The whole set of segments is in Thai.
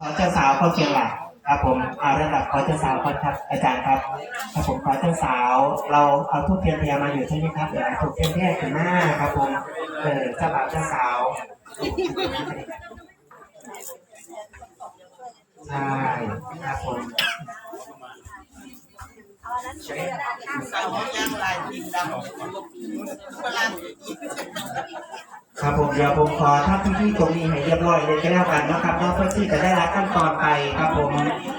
ขอเจ้าสาวเข้าเชียงหลักครับผมเอาระดับขอเจ้าสาวก่อนครับอาจารย์ครับครับผมขอเจ้าสาว เราเอาทูบเทียนเทียมาอยู่ใช่ไหมครับเดี๋ยวเอาทูบเทียนเทียถึงหน้าครับผมเออเจ้าบ่าวเจ้าสาวใช่ครับผมสาวย่างลายพิมพ์ดำฝรั่ง ครับผมเดี๋ยวผมขอทำพิธีตรงนี้ให้เรียบร้อยเลยก็แล้วกันนะครับนอกเพื่อที่จะได้รับขั้นตอนไปครับผม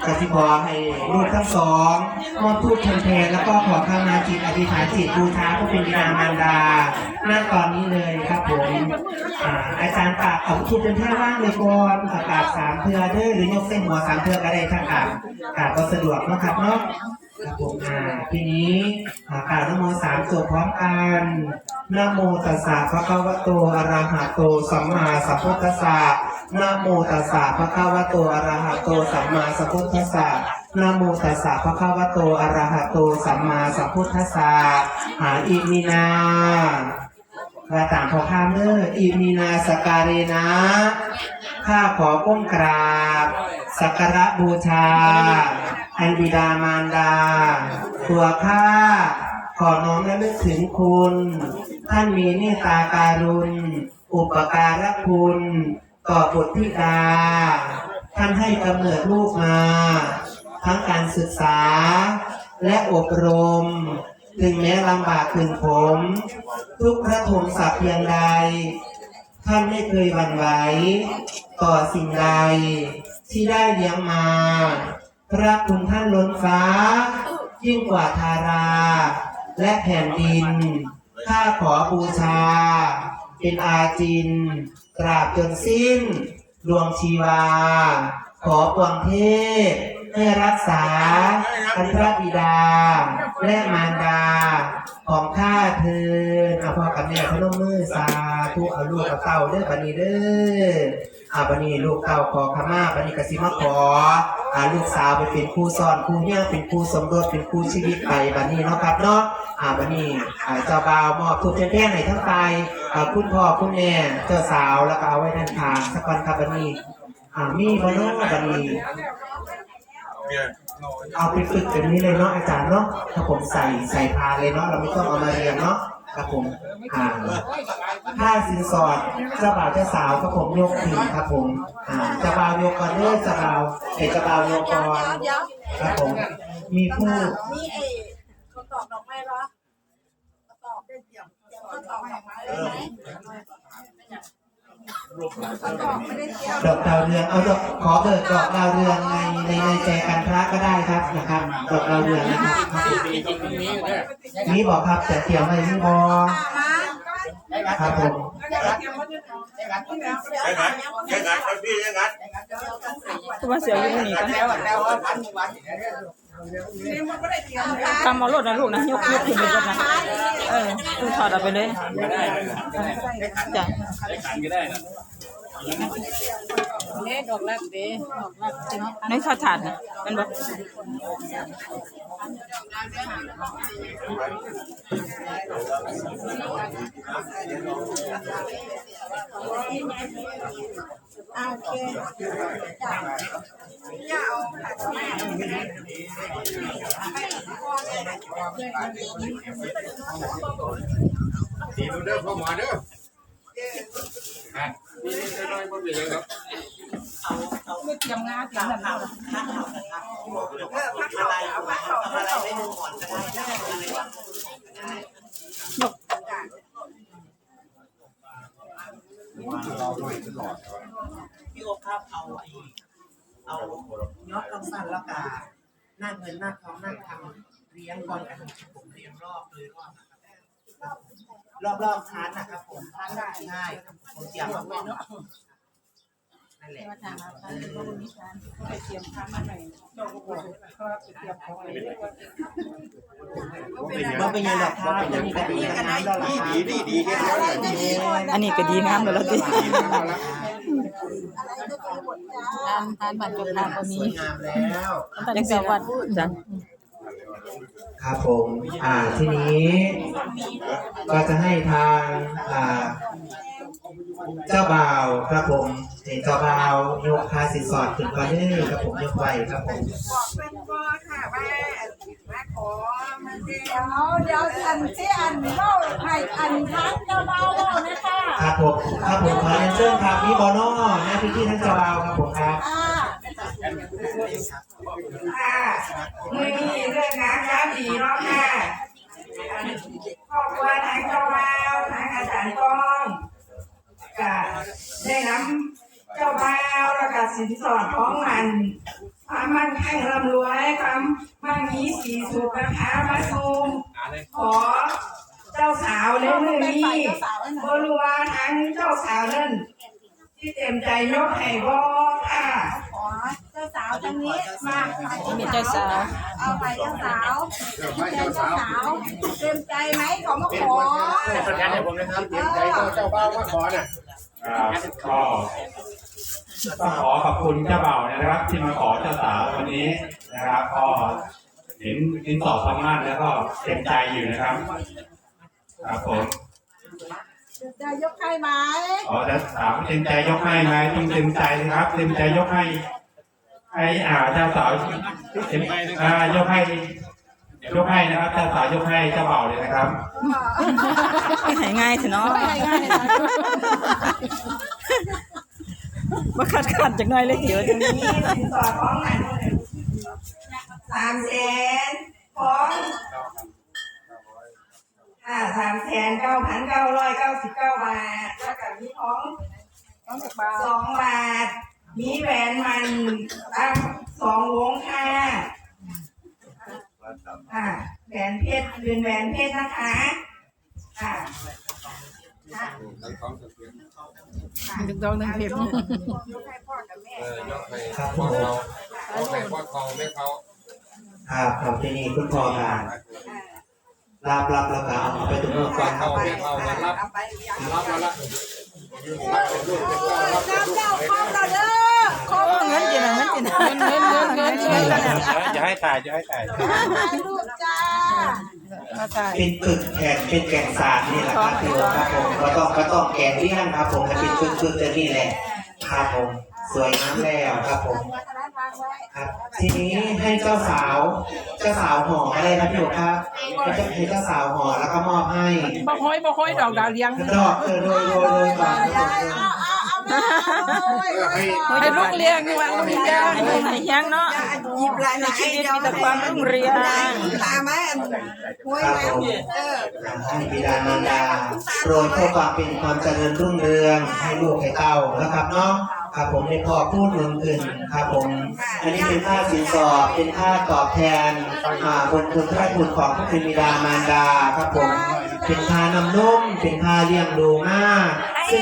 กสิขอให้ลูกทั้งสองมอบทูบเทียนแทนแล้วก็ขอข้ามาจิตอธิษฐานจิตบูชาผู้เป็นบิดามารดาณตอนนี้เลยครับผมอาจารย์ปากเอาทูบเทียนแทนว่างเลยก่อนอากาศสามเทือเด้อหรือยกเส้นหัวสามเทือก็ได้ถ้าอาบอาบก็สะดวกนะครับเนาะ ครับผมอ่าทีนี้อ่ากล่าวนโมสามจบพร้อมกันนะโมตัสสะภะคะวะโตอะระหะโตสัมมาสัมพุทธัสสะนะโมตัสสะภะคะวะโตอะระหะโตสัมมาสัมพุทธัสสะนะโมตัสสะภะคะวะโตอะระหะโตสัมมาสัมพุทธัสสะหาอิมินาว่าต่างพอข้ามเนออิมินาสการเรนะข้าขอก้มกราบสักการะบูชา อันบิดามารดา ตัวข้า ขอน้อมและลึกถึงคุณ ท่านมีเมตตาการุณ อุปการะคุณ ต่อบุตรธิดา ท่านให้กำเนิดลูกมา ทั้งการศึกษา และอบรม ถึงแม้ลำบากถึงผม ทุกพระทงศักเพียงใด ท่านไม่เคยหวั่นไหว ต่อสิ่งใดที่ได้เลี้ยงมา พระคุณท่านล้นฟ้า ยิ่งกว่าทารา และแผ่นดิน ข้าขอบูชา เป็นอาจิน กราบจนสิ้น ดวงชีวา ขอปวงเทพให้รักษาท่านพระบิดา และมารดา ของข้าเธอเอาพ่อกับแม่พนมมือสาธุเอาลูกกับเต้าเด้อบันนี้เด้อ อาบันนี้ลูกเต้าขอขมาบันนี้กสิมาขออาลูกสาวไปเป็นครูสอนครูเนี่ยเป็นครูสมรสเป็นครูชีวิตไปบันนี้เนาะครับเนาะอาบันนี้เจ้าบ่าวมอบทุกแท่ๆให้ทั้งไปอ่าคุณพ่อคุณแม่เจ้าสาวแล้วก็เอาไว้ด้านข้างสักวันครับบันนี้อ่ามีบเนอะบันนี้เอาไปฝึกแบบนี้เลยเนาะอาจารย์เนาะถ้าผมใส่ใส่พาเลยเนาะเราไม่ต้องเอามาเรียนเนาะ ครับผมอ่าถ้าสินสอดเจ้าบ่าวเจ้าสาวก็ผมยกถึงครับผมอ่าเจ้าบ่าวยกก่อนเด้อเจ้าบ่าวเอกเจ้าบ่าวยกก่อนเดี๋ยวครับผม มีผู้นี่เอเขาตอบดอกไม้เหรอเขาตอบได้เดี๋ยวเดี๋ยวเขาตอบดอกไม้ได้ไหมเขาตอบไม่ได้เตรียม ดอกดาวเรืองเอาดอกขอเบิกดอกดาวเรืองในในในแจกันพระก็ได้ครับนะครับดอกดาวเรืองนะครับนี่บอกครับแต่เตรียมไว้นี่บอมาครับผมคือว่าเสียวอยู่นี่กันแล้วแล้วพันวันกำเอารถนะลูกนะยกยกขึ้นไปรถนะเออเออถอดเอาไปเลยจ้ะ ในข้าวถาดนะเป็นแบบอ่าโอเคจ้ะอย่าเอาดีดูเด้อพ่อหมอเด้อ อะนี่นี่น้อยบ่เป็นไรครับไม่เตรียมงานเตรียมแบบนั้นเอออะไรเอาพักเอาอะไรไม่ดูก่อนก็ได้อะไรวะพี่โอ๊คครับเอาไอ้เอายอดต้องสั้นแล้วกาหน้าเงินหน้าทองหน้าทำเลี้ยงก่อนกันผมเลี้ยงรอบเลยรอบ รับรอบรอบทานนะครับผมทานได้ใช่ผมเตรียมรอบรอบนั่นแหละบ่เป็นยังดอกครับจะมีกระดิ่งน้ำดอกละครับดีดีดีแค่แล้วเนี่ยดีอันนี้ก็ดีงามเลยละติดีแล้วละอะไรก็จะหมดจ้าทานทานบัตรจดทานก็สมีวยงามแล้วจังสวัสดิ์จ้ะ ครับผมอ่าทีนี้ก็จะให้ทางอ่าเจ้าบ่าวครับผมเห็นเจ้าบ่าวยกพาสินสอดขึ้นก่อนเลยครับผมยกไว้ครับผมบอกเป็นพ่อค่ะว่ามาขอมาเดียวเดี๋ยวอันที่อันเล่าให้อันทั้งเจ้าเบาเล่านะคะครับผมครับผมขอเรียนเชิญครับพี่บอนอหน้าพี่ที่ท่านเจ้าบ่าวครับผมครับอ่า ค่ะมือนี้เรื่องงานยามดีเนาะค่ะครอบครัวทางเจ้าบ่าวทางอาจารย์ก้องก็ได้น้ำเจ้าบ่าวแล้วก็สินสอดของมันความมั่นคงร่ำรวยความมั่งมีสีสุขนะคะมาซูมขอเจ้าสาวในมือนี้บรู้ว่าทางเจ้าสาวนั่นที่เต็มใจยกให้บ่ค่ะขอ เจ้าสาวทางนี้มามีเจ้าสาว เอาไปเจ้าสาวเจ้าสาวเต็มใจไหมเขามาขอเป็นงานให้ผมนะครับเตรียมใจก็เจ้าบ้าวมาขอน่ะครับก็ต้องขอขอบคุณเจ้าบ่าวนะครับ ที่มาขอเจ้าสาววันนี้นะครับก็เห็นสินสอดสามารถแล้วก็เต็มใจอยู่นะครับครับผมจะยกให้ไหมขอจะถามเต็มใจยกให้ไหมต้องเต็มใจนะครับ เต็มใจยกให้ ให้อ่าเจ้าสาวเต็มอ่ายกให้ยกให้นะครับเจ้าสาวยกให้เจ้าบ่าวเลยนะครับหายง่ายเถอะเนาะว่าขาดขาดจากหน้อยเลยเดี๋ยวจังมีสินสอดของมันสามแสนของอ่าสามแสนเก้าพันเก้าร้อยเก้าสิบเก้าบาทแล้วก็มีของสองบาท มีแหวนมันตั้งสองวงค่ะอ่าแหวนเพชรเป็นแหวนเพชรนะคะอ่าดึกดองนึงเพ็บเออยกไปพ่อเขายกไปพ่อเขาไม่เขาครับครับที่นี่คุณพ่อครับรับรับแล้วก็เอาไปตรงนู้นก่อนครัเขาบไม่เขามารับเอาไปรับแล้วละ เป็นลูกเป็นเจ้ารับเป็นลูกเจ้าครอบเราเด้อครอบเงินจีนะเงินจีนะเงินเงินเงินเงินเงินกันเนี่ยจะให้ถ่ายจะให้ถ่ายถ่ายรูปจ้าเป็นปึกแผ่นเป็นแก่นสารนี่แหละครับพี่โอครับผมก็ต้องก็ต้องแกนเลี่ยงครับผมจะเป็นปึกๆจะนี่แหละครับผมสวยงามแล้วครับผม ครับ ทีนี้ให้เจ้าสาว เจ้าสาวห่ออะไรนะพี่โอครับให้เจ้าให้เจ้าสาวห่อแล้วก็มอบให้บ่ค่อยบ่ค่อยดอกดาวเลี้ยงดอกเออโรยโรยโรยก่อนครับผมเอาเอาเอาแม่เอาเลยให้ลูกเลี้ยงว่าลูกเลี้ยงให้ลูกให้เลี้ยงเนาะหยิบลายในชีวิตมีแต่ความรุ่งเรืองตาไหมหวยไหมเออให้บิดามารดาโปรยเพื่อความเป็นความเจริญรุ่งเรืองให้ลูกให้เต้านะครับเนาะ ครับผมในพอพูดเมืองอื่นครับผม อันนี้เป็นค่าสินสอดเป็นค่าตอบแทนอ่าบนคุณพระคุณของพระคุณบิดามารดาครับผม เป็นค่านำนุ่มเป็นค่าเลี้ยงดูมาก